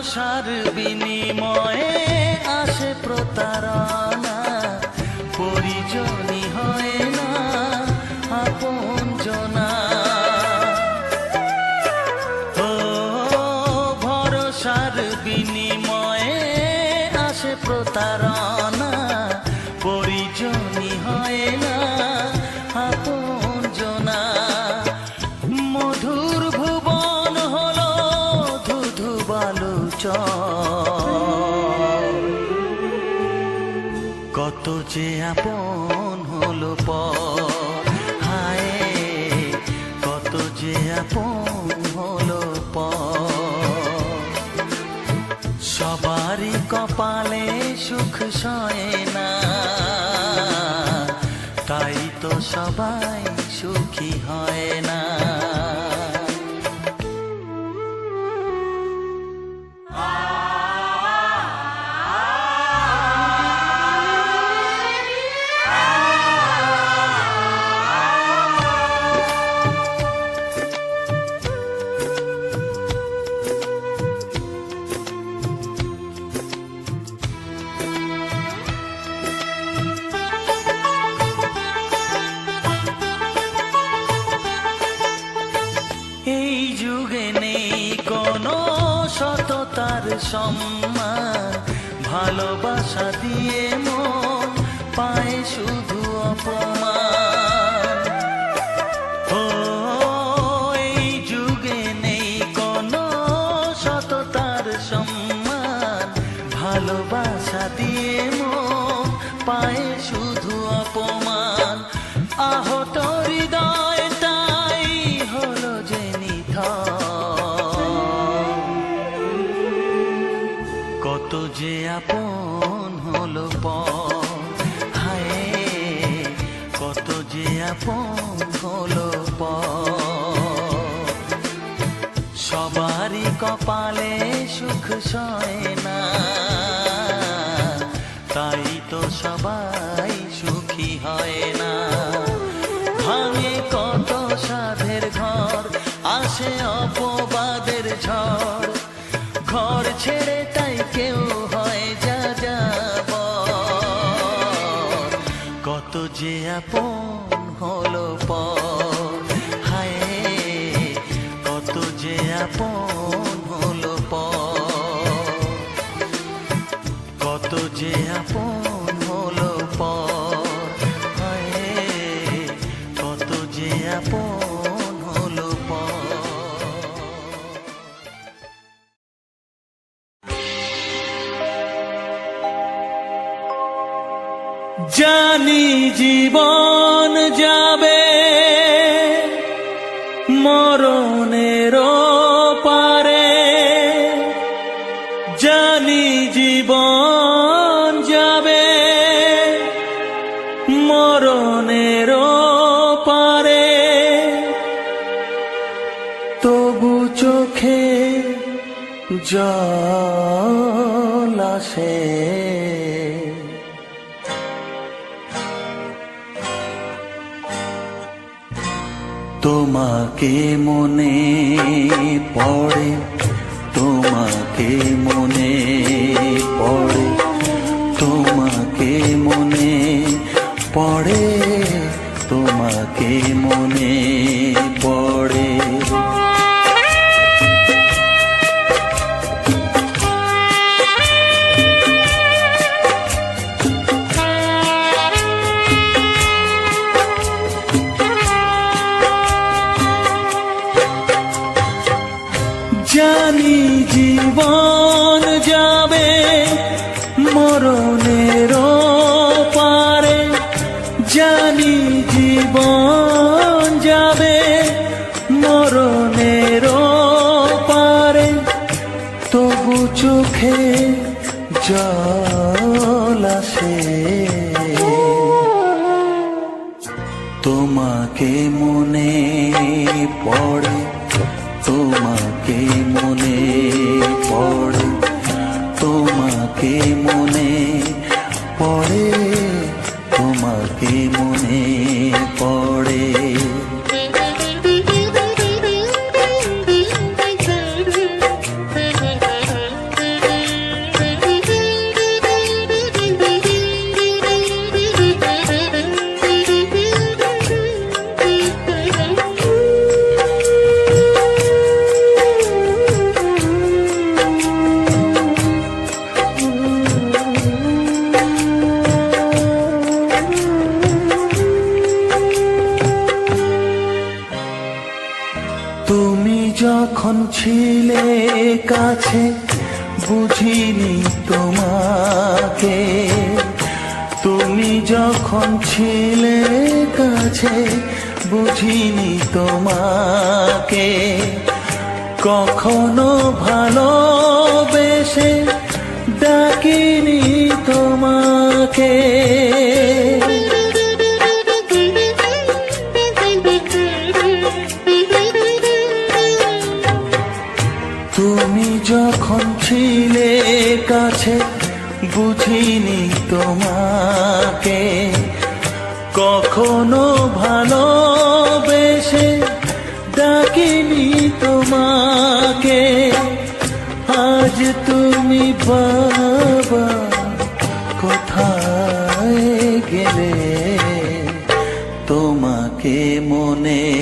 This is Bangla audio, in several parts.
ভরসার বিনিময়ে আসে প্রতারণা। সুখ সম্মান ভালোবাসা দিয়ে মন পায় শুধু কপালে সুখ সয় না। তাই তো সবাই সুখী হয় না। ভাঙে কত সাধের ঘর, আসে অপবাদের ঝড়। ঘর ছেড়ে তাই কেউ হয় যা যাব কত যে আপন হলো পর হায় কত যে আপন যে আপন জলাশে তোমাকে মনে পড়ে তোমাকে মনে পড়ে তোমাকে মনে পড়ে তোমাকে মনে চোখে জল আসে। তোমাকে মনে পড়ে তোমাকে মনে পড়ে তোমাকে মনে পড়ে তোমাকে মনে বুঝিনি তোমাকে। কখনো ভালোবেসে ডাকিনি তোমাকে।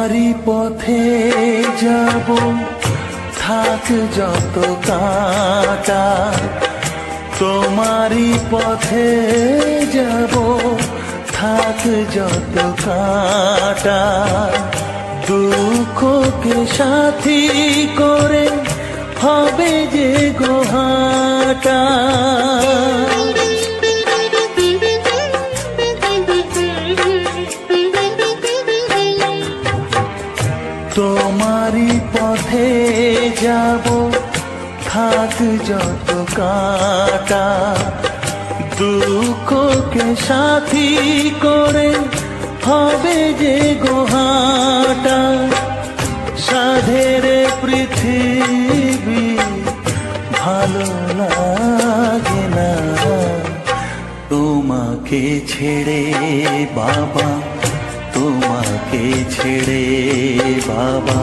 তোমারই পথে যাব। থাক যত কাটা, তোমারই পথে যাব। থাক যত কাটা, দুঃখকে সাথী করে হবে যে গোহাটা। তোমারই পথে যাব। থাক যত কাটা, দুঃখকে সাথী করে হবে যে গোহাটা। সাধের পৃথিবী ভালো লাগে না। তোমাকে ছেড়ে বাবা ছেড়ে বাবা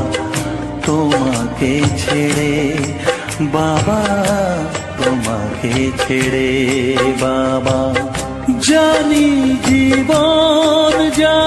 তোমাকে ছেড়ে বাবা তোমাকে ছেড়ে বাবা। জানি জীবন যাবে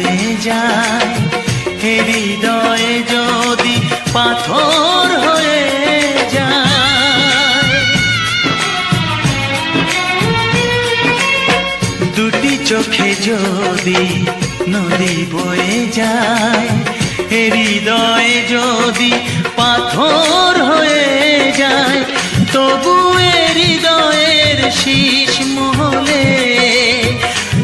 বয়ে যায়। হে হৃদয়ে যদি পাথর হয়ে যায়। দুটি চোখে যদি নদী বয়ে যায় এ হৃদয়ে যদি পাথর হয়ে যায়, তবু হৃদয়ের শীষ মহলে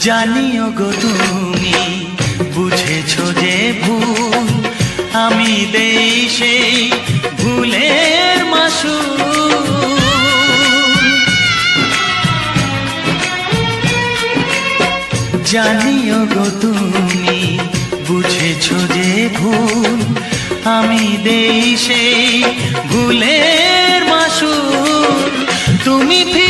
জানিও গো তুমি, বুঝেছ যে ভুল। আমি দেই সেই ভুলের মাসু জানিও গো তুমি, বুঝেছ যে ভুল। আমি দেই সেই ভুলের মাসুল। তুমি ফিরে